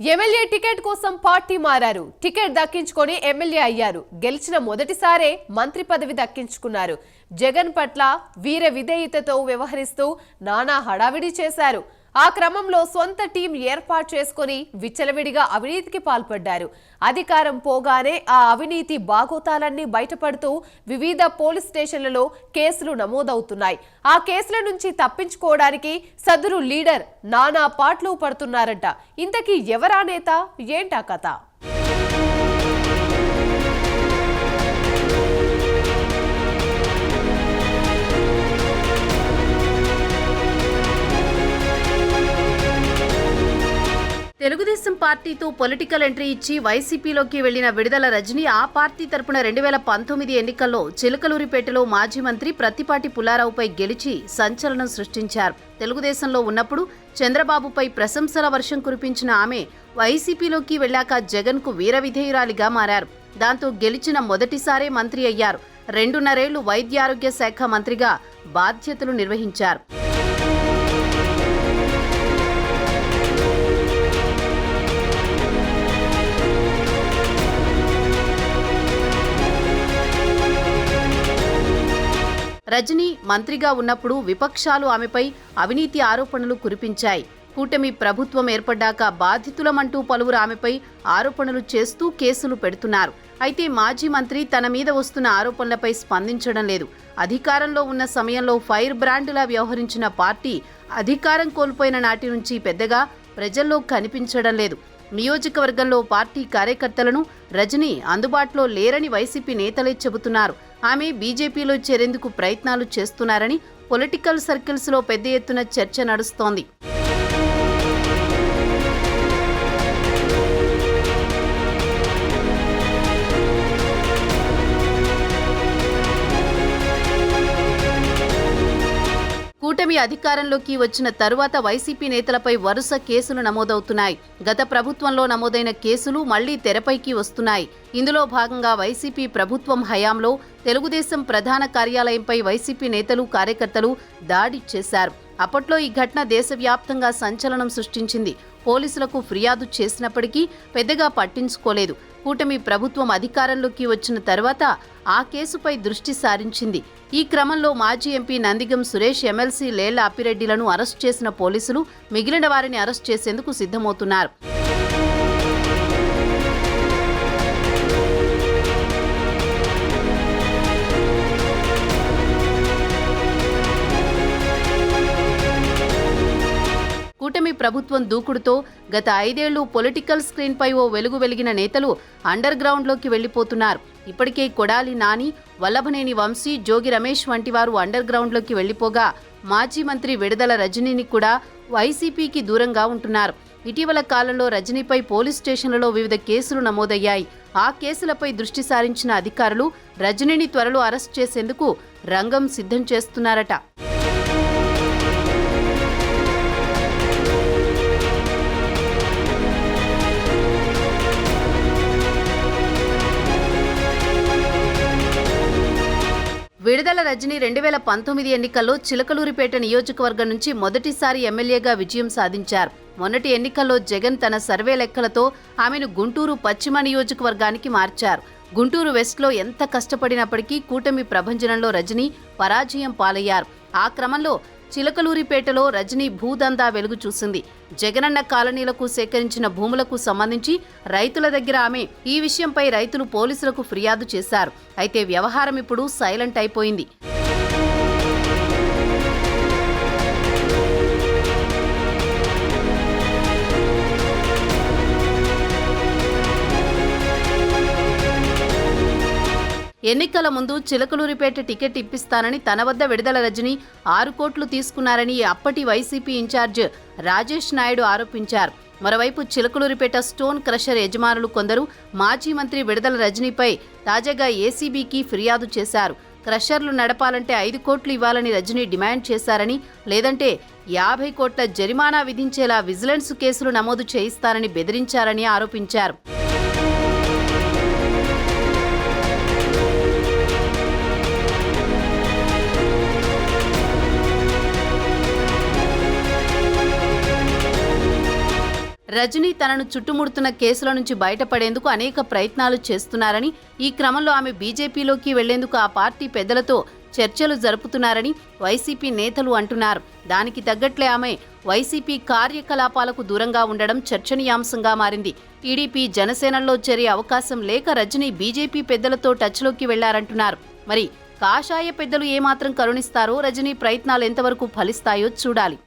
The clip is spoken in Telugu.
ఎమ్మెల్యే టికెట్ కోసం పార్టీ మారారు. టికెట్ దక్కించుకొని ఎమ్మెల్యే అయ్యారు. గెలిచిన మొదటిసారే మంత్రి పదవి దక్కించుకున్నారు. జగన్ పట్ల వీర విధేయతతో వ్యవహరిస్తూ నానా హడావిడి చేశారు. ఆ క్రమంలో సొంత టీం ఏర్పాటు చేసుకుని విచ్చలవిడిగా అవినీతికి పాల్పడ్డారు. అధికారం పోగానే ఆ అవినీతి బాగోతాలన్నీ బయటపడుతూ వివిధ పోలీస్ స్టేషన్లలో కేసులు నమోదవుతున్నాయి. ఆ కేసుల నుంచి తప్పించుకోవడానికి సదరు లీడర్ నానా పాటలు పడుతున్నారంట. ఇంతకీ ఎవరా నేత? ఏంటా కథ? తెలుగుదేశం పార్టీతో పొలిటికల్ ఎంట్రీ ఇచ్చి వైసీపీలోకి వెళ్ళిన విడుదల రజని ఆ పార్టీ తరపున రెండు వేల పంతొమ్మిది ఎన్నికల్లో చిలకలూరిపేటలో మాజీ మంత్రి ప్రత్తిపాటి పుల్లారావుపై గెలిచి సంచలనం సృష్టించారు. తెలుగుదేశంలో ఉన్నప్పుడు చంద్రబాబుపై ప్రశంసల వర్షం కురిపించిన ఆమె వైసీపీలోకి వెళ్ళాక జగన్కు వీర విధేయురాలిగా మారారు. దాంతో గెలిచిన మొదటిసారే మంత్రి అయ్యారు. రెండున్నరేళ్ళు వైద్యారోగ్య శాఖ మంత్రిగా బాధ్యతలు నిర్వహించారు. రజనీ మంత్రిగా ఉన్నప్పుడు విపక్షాలు ఆమెపై అవినీతి ఆరోపణలు కురిపించాయి. కూటమి ప్రభుత్వం ఏర్పడ్డాక బాధితులమంటూ పలువురు ఆమెపై ఆరోపణలు చేస్తూ కేసులు పెడుతున్నారు. అయితే మాజీ మంత్రి తన మీద వస్తున్న ఆరోపణలపై స్పందించడం లేదు. అధికారంలో ఉన్న సమయంలో ఫైర్ బ్రాండ్లా వ్యవహరించిన పార్టీ అధికారం కోల్పోయిన నాటి నుంచి పెద్దగా ప్రజల్లో కనిపించడం లేదు. నియోజకవర్గంలో పార్టీ కార్యకర్తలను రజనీ అందుబాటులో లేరని వైసీపీ నేతలే చెబుతున్నారు. ఆమె బీజేపీలో చేరేందుకు ప్రయత్నాలు చేస్తున్నారని పొలిటికల్ సర్కిల్స్లో పెద్ద ఎత్తున చర్చ నడుస్తోంది. కూటమి అధికారంలోకి వచ్చిన తరువాత వైసీపీ నేతలపై వరుస కేసులు నమోదవుతున్నాయి. గత ప్రభుత్వంలో నమోదైన కేసులు మళ్ళీ తెరపైకి వస్తున్నాయి. ఇందులో భాగంగా వైసీపీ ప్రభుత్వం హయాంలో తెలుగుదేశం ప్రధాన కార్యాలయంపై వైసీపీ నేతలు కార్యకర్తలు దాడి చేశారు. అప్పట్లో ఈ ఘటన దేశవ్యాప్తంగా సంచలనం సృష్టించింది. పోలీసులకు ఫిర్యాదు చేసినప్పటికీ పెద్దగా పట్టించుకోలేదు. కూటమి ప్రభుత్వం అధికారంలోకి వచ్చిన తర్వాత ఆ కేసుపై దృష్టి సారించింది. ఈ క్రమంలో మాజీ ఎంపీ నందిగం సురేష్ ఎమ్మెల్సీ లేల అప్పిరెడ్డిలను అరెస్ట్ చేసిన పోలీసులు మిగిలిన వారిని అరెస్ట్ చేసేందుకు సిద్ధమవుతున్నారు. ప్రభుత్వం దూకుడుతో గత ఐదేళ్ళు పొలిటికల్ స్క్రీన్పై ఓ వెలుగు వెలిగిన నేతలు అండర్ గ్రౌండ్లోకి వెళ్ళిపోతున్నారు ఇప్పటికే కొడాలి నాని వల్లభనేని వంశీ జోగి రమేష్ వంటి వారు అండర్ గ్రౌండ్లోకి వెళ్ళిపోగా మాజీ మంత్రి విడుదల రజనీని కూడా వైసీపీకి దూరంగా ఉంటున్నారు. ఇటీవల కాలంలో రజనీపై పోలీస్ స్టేషన్లలో వివిధ కేసులు నమోదయ్యాయి. ఆ కేసులపై దృష్టి సారించిన అధికారులు రజనీని త్వరలో అరెస్ట్ చేసేందుకు రంగం సిద్ధం చేస్తున్నారట. విడుదల రజని రెండు వేల పంతొమ్మిది ఎన్నికల్లో చిలకలూరిపేట నియోజకవర్గం నుంచి మొదటిసారి ఎమ్మెల్యేగా విజయం సాధించారు. మొన్నటి ఎన్నికల్లో జగన్ తన సర్వే లెక్కలతో ఆమెను గుంటూరు పశ్చిమ నియోజకవర్గానికి మార్చారు. గుంటూరు వెస్ట్లో ఎంత కష్టపడినప్పటికీ కూటమి ప్రభంజనంలో రజని పరాజయం పాలయ్యారు. ఆ క్రమంలో చిలకలూరిపేటలో రజనీ భూదందా వెలుగు చూసింది. జగనన్న కాలనీలకు సేకరించిన భూములకు సంబంధించి రైతుల దగ్గర ఆమె ఈ విషయంపై రైతులు పోలీసులకు ఫిర్యాదు చేశారు. అయితే వ్యవహారం ఇప్పుడు సైలెంట్ అయిపోయింది. ఎన్నికల ముందు చిలకలూరిపేట టికెట్ ఇప్పిస్తానని తన వద్ద విడుదల రజని ఆరు కోట్లు తీసుకున్నారని అప్పటి వైసీపీ ఇన్ఛార్జ్ రాజేష్ నాయుడు ఆరోపించారు. మరోవైపు చిలకలూరిపేట స్టోన్ క్రషర్ యజమానులు కొందరు మాజీ మంత్రి విడుదల రజనీపై తాజాగా ఏసీబీకి ఫిర్యాదు చేశారు. క్రషర్లు నడపాలంటే ఐదు కోట్లు ఇవ్వాలని రజనీ డిమాండ్ చేశారని లేదంటే యాభై కోట్ల జరిమానా విధించేలా విజిలెన్స్ కేసులు నమోదు చేయిస్తారని బెదిరించారని ఆరోపించారు. రజనీ తనను చుట్టుముడుతున్న కేసుల నుంచి బయటపడేందుకు అనేక ప్రయత్నాలు చేస్తున్నారని ఈ క్రమంలో ఆమె బీజేపీలోకి వెళ్ళేందుకు ఆ పార్టీ పెద్దలతో చర్చలు జరుపుతున్నారని వైసీపీ నేతలు అంటున్నారు. దానికి తగ్గట్లే ఆమె వైసీపీ కార్యకలాపాలకు దూరంగా ఉండడం చర్చనీయాంశంగా మారింది. టీడీపీ జనసేనల్లో చేరే అవకాశం లేక రజనీ బీజేపీ పెద్దలతో టచ్లోకి వెళ్ళారంటున్నారు. మరి కాషాయ పెద్దలు ఏమాత్రం కరుణిస్తారో రజనీ ప్రయత్నాలు ఎంతవరకు ఫలిస్తాయో చూడాలి.